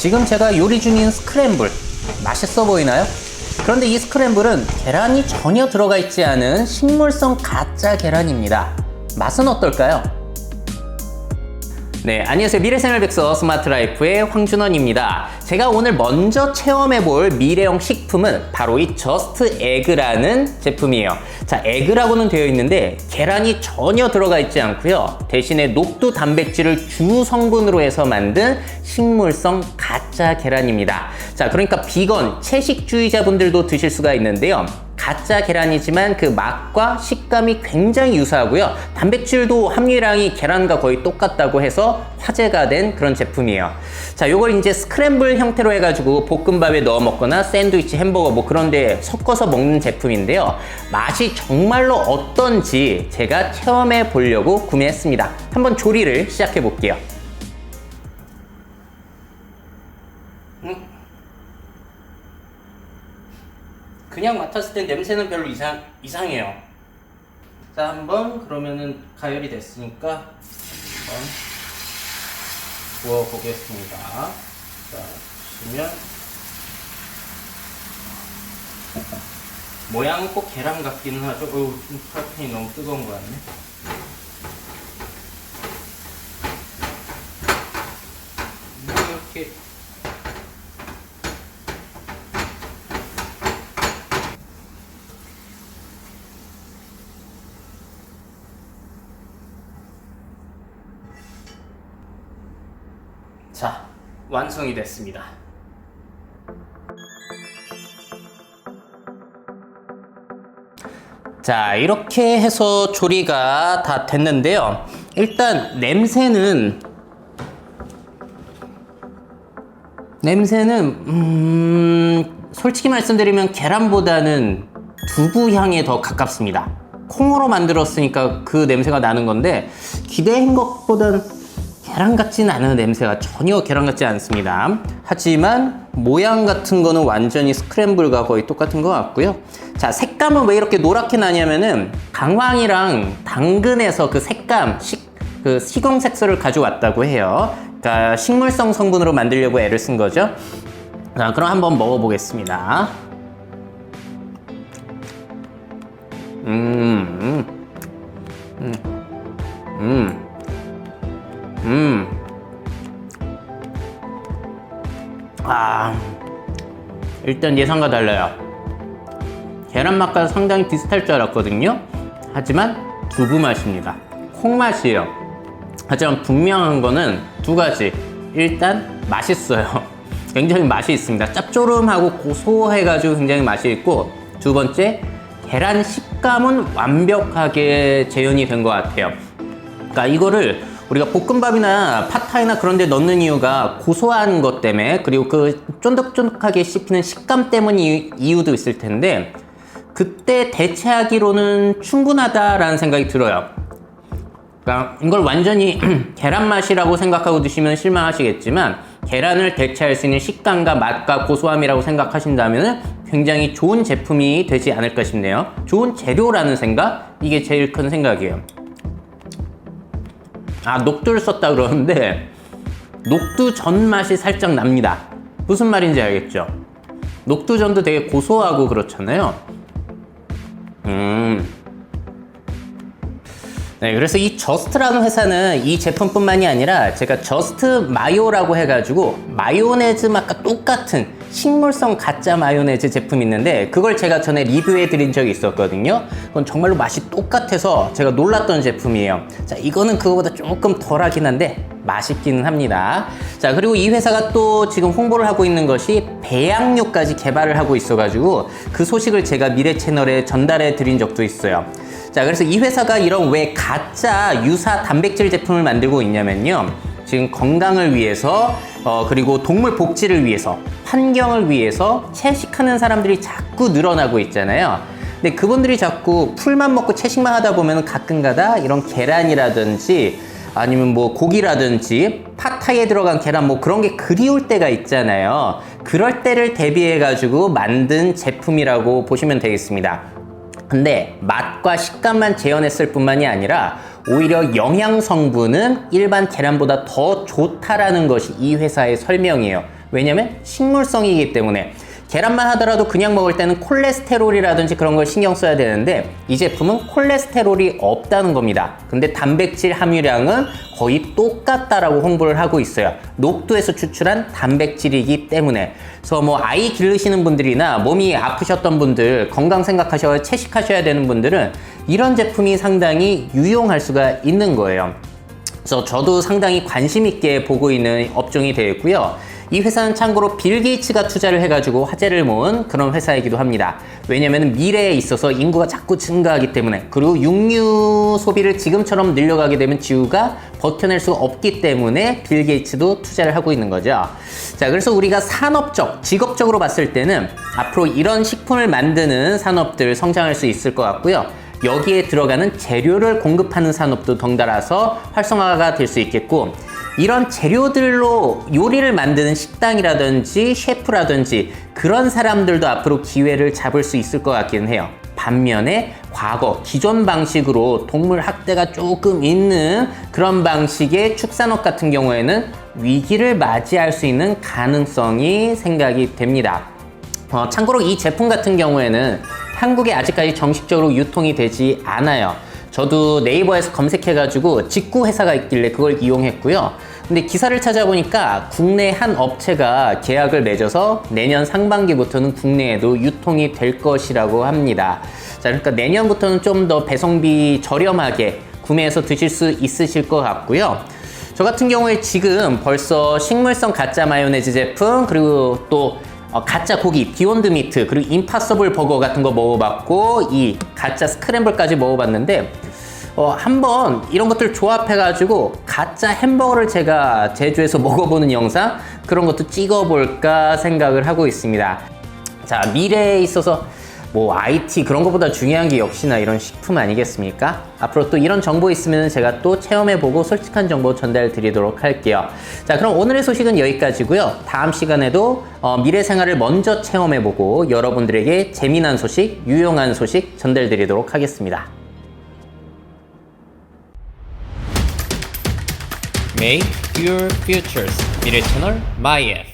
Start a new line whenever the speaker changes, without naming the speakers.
지금 제가 요리 중인 스크램블 맛있어 보이나요? 그런데 이 스크램블은 계란이 전혀 들어가 있지 않은 식물성 가짜 계란입니다. 맛은 어떨까요? 네, 안녕하세요. 미래생활백서 스마트라이프의 황준원입니다. 제가 오늘 먼저 체험해볼 미래형 식품은 바로 이 저스트 에그라는 제품이에요. 자, 에그라고는 되어 있는데 계란이 전혀 들어가 있지 않고요. 대신에 녹두 단백질을 주 성분으로 해서 만든 식물성 가짜 계란입니다. 자, 그러니까 비건, 채식주의자분들도 드실 수가 있는데요. 가짜 계란이지만 그 맛과 식감이 굉장히 유사하고요. 단백질도 함유량이 계란과 거의 똑같다고 해서 화제가 된 그런 제품이에요. 자, 요걸 이제 스크램블 형태로 해가지고 볶음밥에 넣어 먹거나 샌드위치, 햄버거 뭐 그런데 섞어서 먹는 제품인데요. 맛이 정말로 어떤지 제가 체험해 보려고 구매했습니다. 한번 조리를 시작해 볼게요. 그냥 맡았을 땐 냄새는 별로 이상, 이상해요. 자, 한번 그러면은 가열이 됐으니까 한번 구워 보겠습니다. 자, 보시면 모양은 꼭 계란 같기는 하죠. 어우, 프라이팬이 너무 뜨거운 것 같네. 이렇게 자, 완성이 됐습니다. 자, 이렇게 해서 조리가 다 됐는데요. 일단 냄새는 냄새는 음, 솔직히 말씀드리면 계란보다는 두부 향에 더 가깝습니다. 콩으로 만들었으니까 그 냄새가 나는 건데 기대한 것보다는 계란 같지는 않은 냄새가 전혀 계란 같지 않습니다. 하지만 모양 같은 거는 완전히 스크램블과 거의 똑같은 것 같고요. 자, 색감은 왜 이렇게 노랗게 나냐면은 강황이랑 당근에서 그 색감, 식, 그 식용 색소를 가져왔다고 해요. 그러니까 식물성 성분으로 만들려고 애를 쓴 거죠. 자, 그럼 한번 먹어보겠습니다. 음, 음, 음, 일단 예상과 달라요. 계란 맛과 상당히 비슷할 줄 알았거든요. 하지만 두부 맛입니다. 콩 맛이에요. 하지만 분명한 거는 두 가지. 일단 맛있어요. 굉장히 맛이 있습니다. 짭조름하고 고소해가지고 굉장히 맛이 있고 두 번째 계란 식감은 완벽하게 재현이 된 것 같아요. 그러니까 이거를 우리가 볶음밥이나 팟타이나 그런 데 넣는 이유가 고소한 것 때문에 그리고 그 쫀득쫀득하게 씹히는 식감 때문 이, 이유도 있을 텐데 그때 대체하기로는 충분하다라는 생각이 들어요. 그러니까 이걸 완전히 계란 맛이라고 생각하고 드시면 실망하시겠지만 계란을 대체할 수 있는 식감과 맛과 고소함이라고 생각하신다면 굉장히 좋은 제품이 되지 않을까 싶네요. 좋은 재료라는 생각? 이게 제일 큰 생각이에요. 아, 녹두를 썼다 그러는데 녹두 전 맛이 살짝 납니다. 무슨 말인지 알겠죠? 녹두전도 되게 고소하고 그렇잖아요. 음. 네, 그래서 이 저스트라는 회사는 이 제품뿐만이 아니라 제가 저스트 마요라고 해가지고 마요네즈 맛과 똑같은 식물성 가짜 마요네즈 제품이 있는데 그걸 제가 전에 리뷰해 드린 적이 있었거든요. 그건 정말로 맛이 똑같아서 제가 놀랐던 제품이에요. 자, 이거는 그거보다 조금 덜하긴 한데 맛있기는 합니다. 자, 그리고 이 회사가 또 지금 홍보를 하고 있는 것이 배양육까지 개발을 하고 있어 가지고 그 소식을 제가 미래 채널에 전달해 드린 적도 있어요. 자, 그래서 이 회사가 이런 왜 가짜 유사 단백질 제품을 만들고 있냐면요. 지금 건강을 위해서, 어, 그리고 동물 복지를 위해서, 환경을 위해서 채식하는 사람들이 자꾸 늘어나고 있잖아요. 근데 그분들이 자꾸 풀만 먹고 채식만 하다 보면 가끔가다 이런 계란이라든지 아니면 뭐 고기라든지 팟타이에 들어간 계란 뭐 그런 게 그리울 때가 있잖아요. 그럴 때를 대비해 가지고 만든 제품이라고 보시면 되겠습니다. 근데 맛과 식감만 재현했을 뿐만이 아니라 오히려 영양 성분은 일반 계란보다 더 좋다라는 것이 이 회사의 설명이에요. 왜냐면 식물성이기 때문에 계란만 하더라도 그냥 먹을 때는 콜레스테롤이라든지 그런 걸 신경 써야 되는데 이 제품은 콜레스테롤이 없다는 겁니다. 근데 단백질 함유량은 거의 똑같다라고 홍보를 하고 있어요. 녹두에서 추출한 단백질이기 때문에. 그래서 뭐 아이 기르시는 분들이나 몸이 아프셨던 분들, 건강 생각하셔야 채식하셔야 되는 분들은 이런 제품이 상당히 유용할 수가 있는 거예요. 그래서 저도 상당히 관심 있게 보고 있는 업종이 되겠고요. 이 회사는 참고로 빌 게이츠가 투자를 해가지고 화제를 모은 그런 회사이기도 합니다. 왜냐면 미래에 있어서 인구가 자꾸 증가하기 때문에 그리고 육류 소비를 지금처럼 늘려가게 되면 지구가 버텨낼 수 없기 때문에 빌 게이츠도 투자를 하고 있는 거죠. 자, 그래서 우리가 산업적, 직업적으로 봤을 때는 앞으로 이런 식품을 만드는 산업들 성장할 수 있을 것 같고요. 여기에 들어가는 재료를 공급하는 산업도 덩달아서 활성화가 될 수 있겠고 이런 재료들로 요리를 만드는 식당이라든지 셰프라든지 그런 사람들도 앞으로 기회를 잡을 수 있을 것 같기는 해요. 반면에 과거 기존 방식으로 동물 학대가 조금 있는 그런 방식의 축산업 같은 경우에는 위기를 맞이할 수 있는 가능성이 생각이 됩니다. 어, 참고로 이 제품 같은 경우에는 한국에 아직까지 정식적으로 유통이 되지 않아요. 저도 네이버에서 검색해가지고 직구 회사가 있길래 그걸 이용했고요. 근데 기사를 찾아보니까 국내 한 업체가 계약을 맺어서 내년 상반기부터는 국내에도 유통이 될 것이라고 합니다. 자, 그러니까 내년부터는 좀 더 배송비 저렴하게 구매해서 드실 수 있으실 것 같고요. 저 같은 경우에 지금 벌써 식물성 가짜 마요네즈 제품 그리고 또 어, 가짜 고기 비욘드 미트 그리고 임파서블 버거 같은 거 먹어봤고 이 가짜 스크램블까지 먹어봤는데 어, 한번 이런 것들 조합해가지고 가짜 햄버거를 제가 제주에서 먹어보는 영상 그런 것도 찍어볼까 생각을 하고 있습니다. 자 미래에 있어서 뭐 IT 그런 것보다 중요한 게 역시나 이런 식품 아니겠습니까? 앞으로 또 이런 정보 있으면 제가 또 체험해보고 솔직한 정보 전달 드리도록 할게요. 자 그럼 오늘의 소식은 여기까지고요. 다음 시간에도 어, 미래 생활을 먼저 체험해보고 여러분들에게 재미난 소식, 유용한 소식 전달 드리도록 하겠습니다. Make your futures 미래 채널 마이F